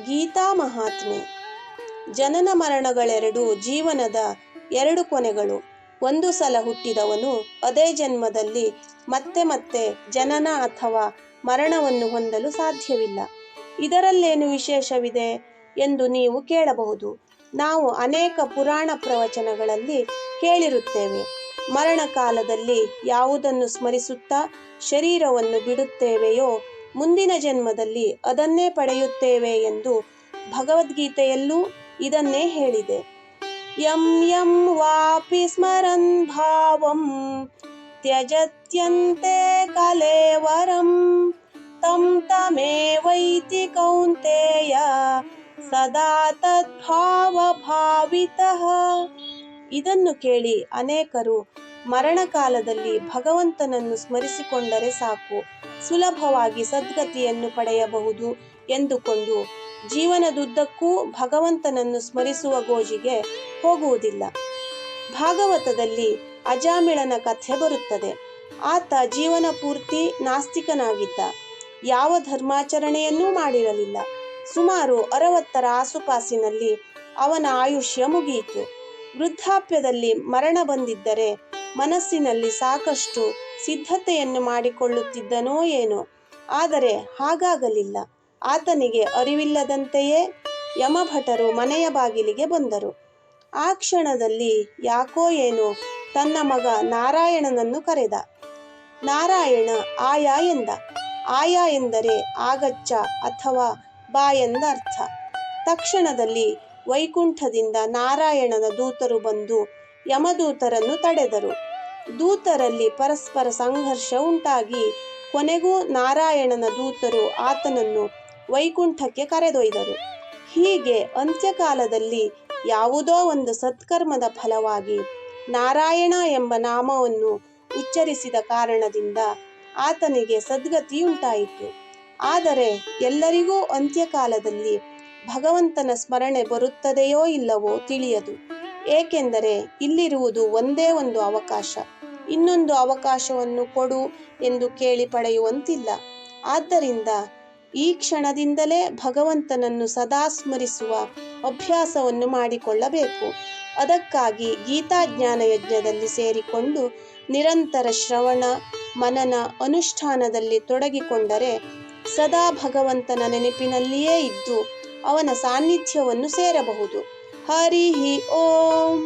ಗೀತಾ ಮಹಾತ್ಮೆ. ಜನನ ಮರಣಗಳೆರಡು ಜೀವನದ ಎರಡು ಕೊನೆಗಳು. ಒಂದು ಸಲ ಹುಟ್ಟಿದವನು ಅದೇ ಜನ್ಮದಲ್ಲಿ ಮತ್ತೆ ಮತ್ತೆ ಜನನ ಅಥವಾ ಮರಣವನ್ನು ಹೊಂದಲು ಸಾಧ್ಯವಿಲ್ಲ. ಇದರಲ್ಲೇನು ವಿಶೇಷವಿದೆ ಎಂದು ನೀವು ಕೇಳಬಹುದು. ನಾವು ಅನೇಕ ಪುರಾಣ ಪ್ರವಚನಗಳಲ್ಲಿ ಕೇಳಿರುತ್ತೇವೆ. ಮರಣ ಕಾಲದಲ್ಲಿ ಯಾವುದನ್ನು ಸ್ಮರಿಸುತ್ತಾ ಶರೀರವನ್ನು ಬಿಡುತ್ತೇವೆಯೋ ಮುಂದಿನ ಜನ್ಮದಲ್ಲಿ ಅದನ್ನೇ ಪಡೆಯುತ್ತೇವೆ ಎಂದು ಭಗವದ್ಗೀತೆಯಲ್ಲೂ ಇದನ್ನೇ ಹೇಳಿದೆ. ಯಂ ಯಂ ವಾಪಿ ಸ್ಮರನ್ ಭಾವಂ ತ್ಯಜತ್ಯಂತೆ ಕಲೇವರಂ ತಂ ತಮೇವೈತಿ ಕೌಂತೆಯ ಸದಾ ತದ್ಭಾವ ಭಾವಿತಃ ಇದನ್ನು ಕೇಳಿ ಅನೇಕರು ಮರಣಕಾಲದಲ್ಲಿ ಭಗವಂತನನ್ನು ಸ್ಮರಿಸಿಕೊಂಡರೆ ಸಾಕು. ಸುಲಭವಾಗಿ ಸದ್ಗತಿಯನ್ನು ಪಡೆಯಬಹುದು ಎಂದುಕೊಂಡು ಜೀವನದುದ್ದಕ್ಕೂ ಭಗವಂತನನ್ನು ಸ್ಮರಿಸುವ ಗೋಜಿಗೆ ಹೋಗುವುದಿಲ್ಲ. ಭಾಗವತದಲ್ಲಿ ಅಜಾಮಿಳನ ಕಥೆ ಬರುತ್ತದೆ. ಆತ ಜೀವನ ಪೂರ್ತಿ ನಾಸ್ತಿಕನಾಗಿದ್ದ. ಯಾವ ಧರ್ಮಾಚರಣೆಯನ್ನೂ ಮಾಡಿರಲಿಲ್ಲ. ಸುಮಾರು ಅರವತ್ತರ ಆಸುಪಾಸಿನಲ್ಲಿ ಅವನ ಆಯುಷ್ಯ ಮುಗಿಯಿತು. ವೃದ್ಧಾಪ್ಯದಲ್ಲಿ ಮರಣ ಬಂದಿದ್ದರೆ ಮನಸ್ಸಿನಲ್ಲಿ ಸಾಕಷ್ಟು ಸಿದ್ಧತೆಯನ್ನು ಮಾಡಿಕೊಳ್ಳುತ್ತಿದ್ದನೋ ಏನೋ. ಆದರೆ ಹಾಗಾಗಲಿಲ್ಲ. ಆತನಿಗೆ ಅರಿವಿಲ್ಲದಂತೆಯೇ ಯಮಭಟರು ಮನೆಯ ಬಾಗಿಲಿಗೆ ಬಂದರು. ಆ ಕ್ಷಣದಲ್ಲಿ ಯಾಕೋ ಏನೋ ತನ್ನ ಮಗ ನಾರಾಯಣನನ್ನು ಕರೆದ. ನಾರಾಯಣ, ಆಯ ಎಂದ. ಆಯ ಎಂದರೆ ಆಗಚ್ಚ ಅಥವಾ ಬಾ ಎಂದ ಅರ್ಥ. ತಕ್ಷಣದಲ್ಲಿ ವೈಕುಂಠದಿಂದ ನಾರಾಯಣನ ದೂತರು ಬಂದು ಯಮದೂತರನ್ನು ತಡೆದರು. ದೂತರಲ್ಲಿ ಪರಸ್ಪರ ಸಂಘರ್ಷ ಉಂಟಾಗಿ ಕೊನೆಗೂ ನಾರಾಯಣನ ದೂತರು ಆತನನ್ನು ವೈಕುಂಠಕ್ಕೆ ಕರೆದೊಯ್ದರು. ಹೀಗೆ ಅಂತ್ಯಕಾಲದಲ್ಲಿ ಯಾವುದೋ ಒಂದು ಸತ್ಕರ್ಮದ ಫಲವಾಗಿ ನಾರಾಯಣ ಎಂಬ ನಾಮವನ್ನು ಉಚ್ಚರಿಸಿದ ಕಾರಣದಿಂದ ಆತನಿಗೆ ಸದ್ಗತಿಯುಂಟಾಯಿತು ಆದರೆ ಎಲ್ಲರಿಗೂ ಅಂತ್ಯಕಾಲದಲ್ಲಿ ಭಗವಂತನ ಸ್ಮರಣೆ ಬರುತ್ತದೆಯೋ ಇಲ್ಲವೋ ತಿಳಿಯದು. ಏಕೆಂದರೆ ಇಲ್ಲಿರುವುದು ಒಂದೇ ಒಂದು ಅವಕಾಶ. ಇನ್ನೊಂದು ಅವಕಾಶವನ್ನು ಕೊಡು ಎಂದು ಕೇಳಿ ಪಡೆಯುವಂತಿಲ್ಲ. ಆದ್ದರಿಂದ ಈ ಕ್ಷಣದಿಂದಲೇ ಭಗವಂತನನ್ನು ಸದಾ ಸ್ಮರಿಸುವ ಅಭ್ಯಾಸವನ್ನು ಮಾಡಿಕೊಳ್ಳಬೇಕು. ಅದಕ್ಕಾಗಿ ಗೀತಾಜ್ಞಾನ ಯಜ್ಞದಲ್ಲಿ ಸೇರಿಕೊಂಡು ನಿರಂತರ ಶ್ರವಣ, ಮನನ ಅನುಷ್ಠಾನದಲ್ಲಿ ತೊಡಗಿಕೊಂಡರೆ ಸದಾ ಭಗವಂತನ ನೆನಪಿನಲ್ಲಿಯೇ ಇದ್ದು ಅವನ ಸಾನ್ನಿಧ್ಯವನ್ನು ಸೇರಬಹುದು. हरि ओम।